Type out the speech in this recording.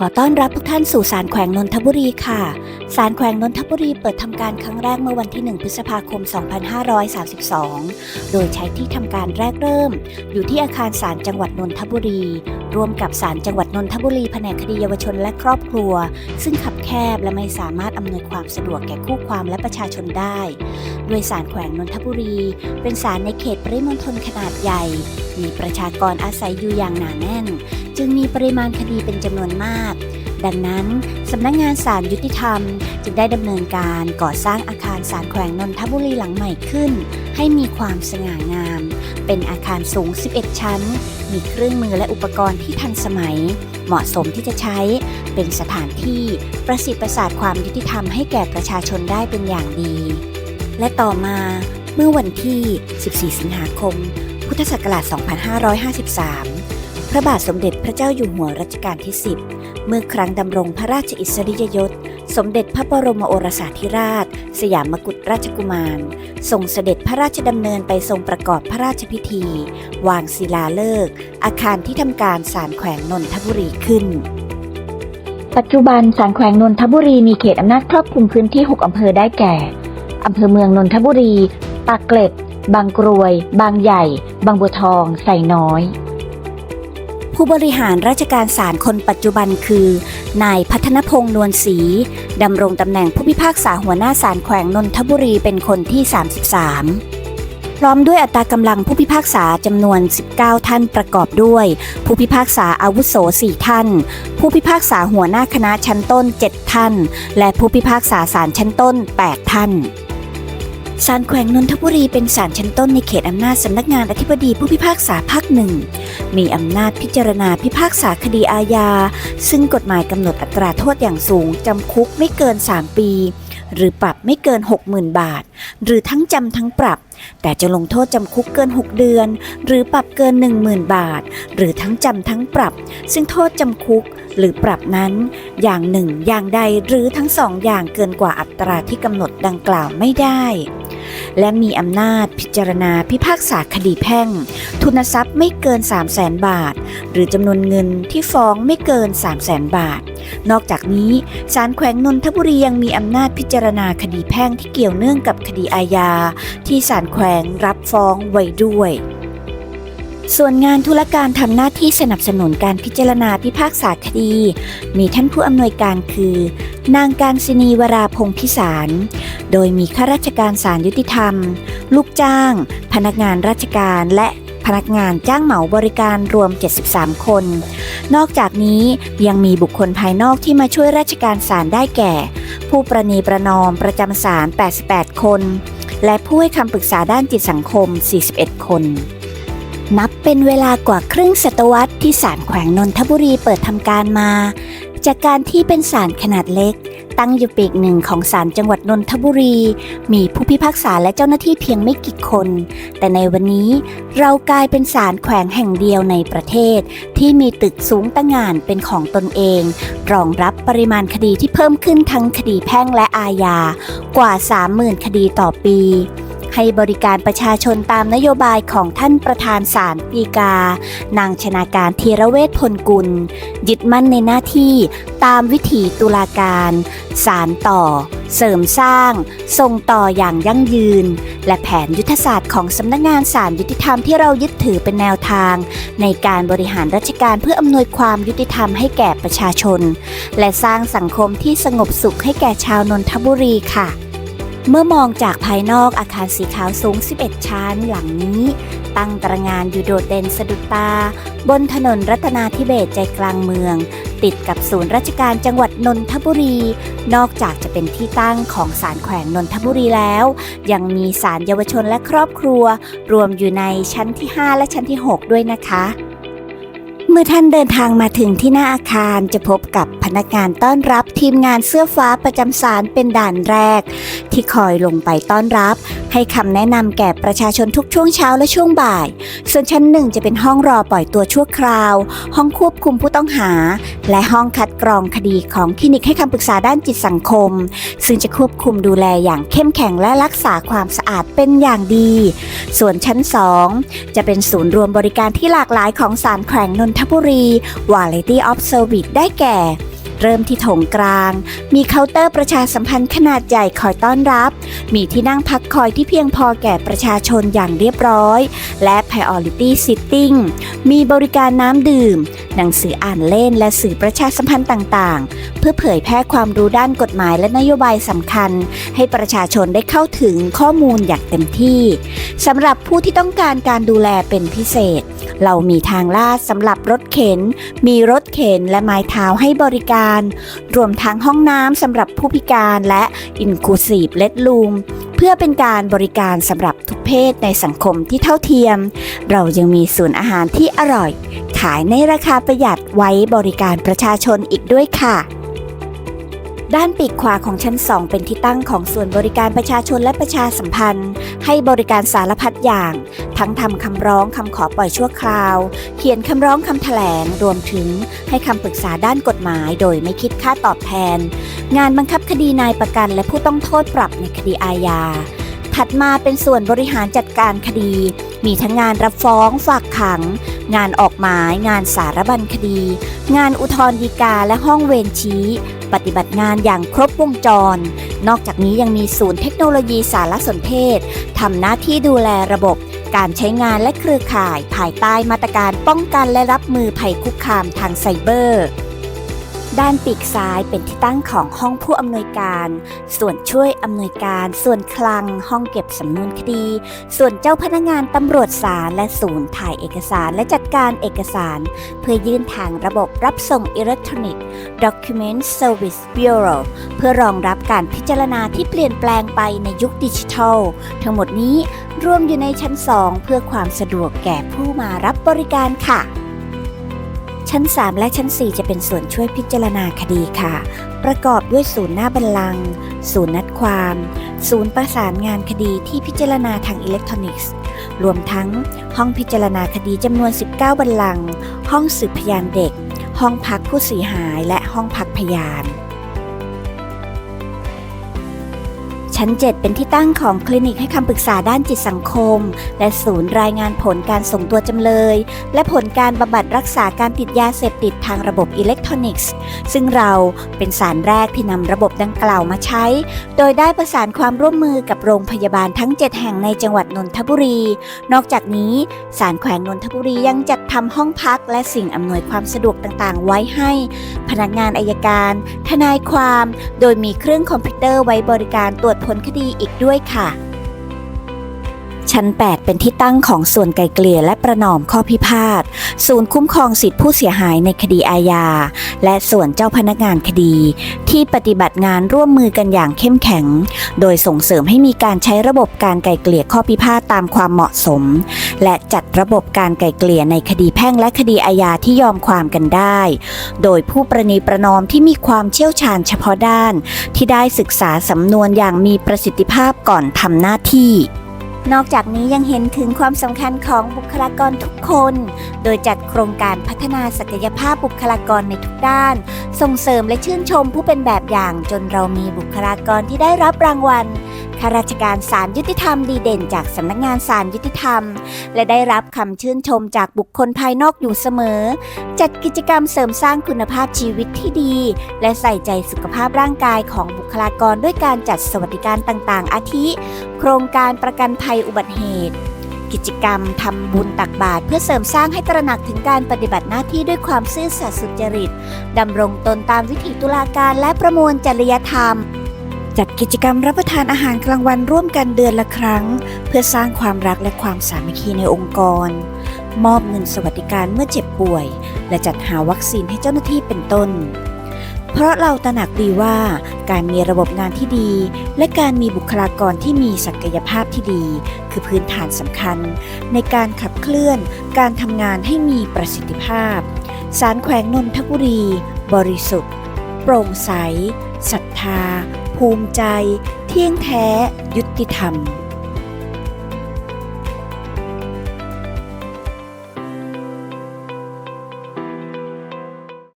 ขอต้อนรับทุกท่านสู่ศาลแขวงนนทบุรีค่ะ ศาลแขวงนนทบุรีเปิดทำการครั้งแรกเมื่อวันที่ 1 พฤษภาคม 2532 โดยใช้ที่ทำการแรกเริ่ม อยู่ที่อาคารศาลจังหวัดนนทบุรี ร่วมกับศาลจังหวัดนนทบุรีแผนกคดีเยาวชนและครอบครัว ซึ่งขับแคบและไม่สามารถอำนวยความสะดวกแก่คู่ความและประชาชนได้โดยศาลแขวงนนทบุรี เป็นศาลในเขตปริมณฑลขนาดใหญ่ มีประชากรอาศัยอยู่อย่างหนาแน่น จึงมีปริมาณคดีเป็นจำนวนมาก ดังนั้นสำนักงงานศาลยุติธรรม จึงได้ดำเนินการก่อสร้างอาคารศาลแขวงนนทบุรีหลังใหม่ขึ้น ให้มีความสง่างาม เป็นอาคารสูง 11 ชั้น มีเครื่องมือและอุปกรณ์ที่ทันสมัย เหมาะสมที่จะใช้เป็นสถานที่ประสิทธิ์ประสาทความยุติธรรมให้แก่ประชาชนได้เป็นอย่างดี และต่อมาเมื่อวันที่ 14 สิงหาคม พุทธศักราช 2553 พระบาทสมเด็จพระเจ้าอยู่หัวรัชกาลที่ 10 เมื่อครั้งดำรงพระราชอิสริยยศ สมเด็จพระบรมโอรสาธิราช สยามกุฎราชกุมารทรงเสด็จพระราชดำเนินไปทรงประกอบพระราชพิธี วางศิลาฤกษ์อาคารที่ทำการศาลแขวงนนทบุรีขึ้น ปัจจุบันศาลแขวงนนทบุรีมีเขตอำนาจครอบคลุมพื้นที่ 6 อำเภอได้แก่อำเภอเมืองนนทบุรี ปากเกร็ด บางกรวย บางใหญ่ บางบัวทอง ไส่น้อย ผู้บริหารราชการศาลคนปัจจุบันคือ นายพัฒนพงษ์นวลศรีดำรงตำแหน่งผู้พิพากษาหัวหน้าศาลแขวงนนทบุรีเป็นคนที่ 33พร้อมด้วยอัตรากำลังผู้พิพากษาจำนวน 19 ท่านประกอบด้วย ผู้พิพากษาอาวุโส 4 ท่าน ผู้พิพากษาหัวหน้าคณะชั้นต้น 7 ท่าน และผู้พิพากษาศาลชั้นต้น 8 ท่าน ศาลแขวงนนทบุรีเป็นศาลชั้นต้นในเขตอำนาจสำนักงานอธิบดีผู้พิพากษาภาคหนึ่ง มีอำนาจพิจารณาพิพากษาคดีอาญา ซึ่งกฎหมายกำหนดอัตราโทษอย่างสูงจำคุกไม่เกิน 3 ปี หรือปรับไม่เกิน 60,000 บาท หรือทั้งจำทั้งปรับ แต่จะลงโทษจำคุกเกิน 6 เดือน หรือปรับเกิน 10,000 บาท หรือทั้งจำทั้งปรับ ซึ่งโทษจำคุกหรือปรับนั้น อย่างหนึ่งอย่างใดหรือทั้งสองอย่างเกินกว่าอัตราที่กำหนดดังกล่าวไม่ได้ และมีอำนาจพิจารณาพิพากษาคดีแพ่ง ทุนทรัพย์ไม่เกิน 3 0 0แสนบาท หรือจำนวนเงินที่ฟ้องไม่เกิน 3 0 0แสนบาท นอกจากนี้ศาลแขวงนนทบุรียังมีอำนาจพิจารณาคดีแพ่งที่เกี่ยวเนื่องกับคดีอาญาที่ศาลแขวงรับฟ้องไว้ด้วย ส่วนงานธุรการทำหน้าที่สนับสนุนการพิจารณาพิพากษาคดี มีท่านผู้อำนวยการคือ นางการศินีวราพงศ์พิสาร โดยมีข้าราชการศาลยุติธรรม ลูกจ้าง พนักงานราชการและพนักงานจ้างเหมาบริการรวม 73 คน นอกจากนี้ยังมีบุคคลภายนอกที่มาช่วยราชการศาลได้แก่ ผู้ประนีประนอมประจำศาล 88 คน และผู้ให้คำปรึกษาด้านจิตสังคม 41 คน นับเป็นเวลากว่าครึ่งศตวรรษที่ศาลแขวงนนทบุรีเปิดทำการมา จากการที่เป็นศาลขนาดเล็ก ตั้งอยู่ปีกหนึ่งของศาลจังหวัดนนทบุรี มีผู้พิพากษาและเจ้าหน้าที่เพียงไม่กี่คน แต่ในวันนี้เรากลายเป็นศาลแขวงแห่งเดียวในประเทศ ที่มีตึกสูงตั้งงานเป็นของตนเอง รองรับปริมาณคดีที่เพิ่มขึ้นทั้งคดีแพ่งและอาญากว่า 30,000 คดีต่อปี ให้บริการประชาชนตามนโยบายของท่านประธานศาลปีกา นางชนาการธีระเวชพลกุล ยึดมั่นในหน้าที่ตามวิถีตุลาการ สารต่อ เสริมสร้าง ส่งต่ออย่างยั่งยืน และแผนยุทธศาสตร์ของสำนักงานศาลยุติธรรมที่เรายึดถือเป็นแนวทาง ในการบริหารราชการเพื่ออำนวยความยุติธรรมให้แก่ประชาชน และสร้างสังคมที่สงบสุขให้แก่ชาวนนทบุรีค่ะ เมื่อมองจากภายนอกอาคารสีขาวสูง 11 ชั้นหลังนี้ ตั้งตระหงานอยู่โดดเด่นสะดุดตา บนถนนรัตนาธิเบศใจกลางเมือง ติดกับศูนย์ราชการจังหวัดนนทบุรี นอกจากจะเป็นที่ตั้งของศาลแขวงนนทบุรีแล้ว ยังมีศาลเยาวชนและครอบครัว รวมอยู่ในชั้นที่ 5 และชั้นที่ 6 ด้วยนะคะเมื่อท่านเดินทางมาถึงที่หน้าอาคารจะพบกับ นักงานต้อนรับทีมงานเสื้อฟ้าประจำศาลเป็นด่านแรก ที่คอยลงไปต้อนรับ ให้คำแนะนำแก่ประชาชนทุกช่วงเช้าและช่วงบ่าย ส่วนชั้นหนึ่งจะเป็นห้องรอปล่อยตัวชั่วคราว ห้องควบคุมผู้ต้องหา และห้องคัดกรองคดีของคลินิกให้คำปรึกษาด้านจิตสังคม ซึ่งจะควบคุมดูแลอย่างเข้มแข็งและรักษาความสะอาดเป็นอย่างดี ส่วนชั้น2จะเป็นศูนย์รวมบริการที่หลากหลายของศาลแขวงนนทบุรี Variety of Service ได้แก่ เริ่มที่โถงกลาง มีเคาน์เตอร์ประชาสัมพันธ์ขนาดใหญ่คอยต้อนรับ มีที่นั่งพักคอยที่เพียงพอแก่ประชาชนอย่างเรียบร้อย และ Priority Sitting มีบริการน้ำดื่ม หนังสืออ่านเล่นและสื่อประชาสัมพันธ์ต่างๆ เพื่อเผยแพร่ความรู้ด้านกฎหมายและนโยบายสำคัญ ให้ประชาชนได้เข้าถึงข้อมูลอย่างเต็มที่สำหรับผู้ที่ต้องการการดูแลเป็นพิเศษ เรามีทางลาดสำหรับรถเข็น มีรถเข็นและไม้เท้าให้บริการ รวมทั้งห้องน้ำสำหรับผู้พิการและ Inclusive l e d Room เพื่อเป็นการบริการสำหรับทุกเพศในสังคมที่เท่าเทียม เรายังมีศูนย์อาหารที่อร่อย ขายในราคาประหยัดไว้บริการประชาชนอีกด้วยค่ะ ด้านปีกขวาของชั้น 2 เป็นที่ตั้งของส่วนบริการประชาชนและประชาสัมพันธ์ ให้บริการสารพัดอย่าง ทั้งทำคำร้องคำขอปล่อยชั่วคราว เขียนคำร้องคำแถลง รวมถึงให้คำปรึกษาด้านกฎหมาย โดยไม่คิดค่าตอบแทน งานบังคับคดีนายประกันและผู้ต้องโทษปรับในคดีอาญาถัดมาเป็นส่วนบริหารจัดการคดี มีทั้งงานรับฟ้องฝากขัง งานออกหมาย งานสารบัญคดี งานอุทธรณ์ฎีกาและห้องเวรชี้ ปฏิบัติงานอย่างครบวงจร นอกจากนี้ยังมีศูนย์เทคโนโลยีสารสนเทศทำหน้าที่ดูแลระบบการใช้งานและเครือข่าย ภายใต้มาตรการป้องกันและรับมือภัยคุกคามทางไซเบอร์ ด้านปีกซ้ายเป็นที่ตั้งของห้องผู้อำนวยการ ส่วนช่วยอำนวยการ ส่วนคลัง ห้องเก็บสำนวนคดี ส่วนเจ้าพนักงานตำรวจศาลและศูนย์ถ่ายเอกสารและจัดการเอกสาร เพื่อยื่นทางระบบรับส่งอิเล็กทรอนิกส์ Document Service Bureau เพื่อรองรับการพิจารณาที่เปลี่ยนแปลงไปในยุคดิจิทัล ทั้งหมดนี้รวมอยู่ในชั้น 2 เพื่อความสะดวกแก่ผู้มารับบริการค่ะ ชั้น 3 และชั้น 4 จะเป็นส่วนช่วยพิจารณาคดีค่ะ ประกอบด้วยศูนย์หน้าบัลลังก์ศูนย์นัดความ ศูนย์ประสานงานคดีที่พิจารณาทางอิเล็กทรอนิกส์ รวมทั้งห้องพิจารณาคดีจำนวน 19 บัลลังก์ห้องสืบพยานเด็ก ห้องพักผู้เสียหายและห้องพักพยาน ชั้น 7 เป็นที่ตั้งของคลินิกให้คำปรึกษาด้านจิตสังคม และศูนย์รายงานผลการส่งตัวจำเลย และผลการบำบัดรักษาการติดยาเสพติดทางระบบอิเล็กทรอนิกส์ ซึ่งเราเป็นสารแรกที่นำระบบดังกล่าวมาใช้ โดยได้ประสานความร่วมมือกับโรงพยาบาลทั้ง 7 แห่งในจังหวัดนนทบุรี นอกจากนี้ศาลแขวงนนทบุรียังจัดทำห้องพัก และสิ่งอำนวยความสะดวกต่างๆ ไว้ให้ พนักงานอายการ ทนายความ โดยมีเครื่องคอมพิวเตอร์ไว้บริการตรวจผลคดีอีกด้วยค่ะ ชั้น 8 เป็นที่ตั้งของส่วนไกลเกลี่ยและประนอมข้อพิพาท ศูนย์คุ้มครองสิทธิผู้เสียหายในคดีอาญา และส่วนเจ้าพนักงานคดี ที่ปฏิบัติงานร่วมมือกันอย่างเข้มแข็ง โดยส่งเสริมให้มีการใช้ระบบการไกลเกลี่ยข้อพิพาทตามความเหมาะสม และจัดระบบการไกลเกลี่ยในคดีแพ่งและคดีอาญาที่ยอมความกันได้ โดยผู้ประนีประนอมที่มีความเชี่ยวชาญเฉพาะด้าน ที่ได้ศึกษาสำนวนอย่างมีประสิทธิภาพก่อนทำหน้าที่ นอกจากนี้ยังเห็นถึงความสำคัญของบุคลากรทุกคน โดยจัดโครงการพัฒนาศักยภาพบุคลากรในทุกด้าน ส่งเสริมและชื่นชมผู้เป็นแบบอย่างจนเรามีบุคลากรที่ได้รับรางวัล ข้าราชการศาลยุติธรรมดีเด่นจากสำนักงานศาลยุติธรรม และได้รับคำชื่นชมจากบุคคลภายนอกอยู่เสมอ จัดกิจกรรมเสริมสร้างคุณภาพชีวิตที่ดี และใส่ใจสุขภาพร่างกายของบุคลากรด้วยการจัดสวัสดิการต่างๆ อาทิ โครงการประกันภัยอุบัติเหตุกิจกรรมทำบุญตักบาตรเพื่อเสริมสร้างให้ตระหนักถึงการปฏิบัติหน้าที่ด้วยความซื่อสัตย์สุจริตดำรงตนตามวิถีตุลาการและประมวลจริยธรรม จัดกิจกรรมรับประทานอาหารกลางวันร่วมกันเดือนละครั้ง เพื่อสร้างความรักและความสามัคคีในองค์กร มอบเงินสวัสดิการเมื่อเจ็บป่วย และจัดหาวัคซีนให้เจ้าหน้าที่เป็นต้น เพราะเราตระหนักดีว่าการมีระบบงานที่ดี และการมีบุคลากรที่มีศักยภาพที่ดี คือพื้นฐานสำคัญ ในการขับเคลื่อนการทำงานให้มีประสิทธิภาพสารแขวงนนทบุรี บริสุทธิ์ โปร่งใสศรัทธา ภูมิใจ เที่ยงแท้ ยุติธรรม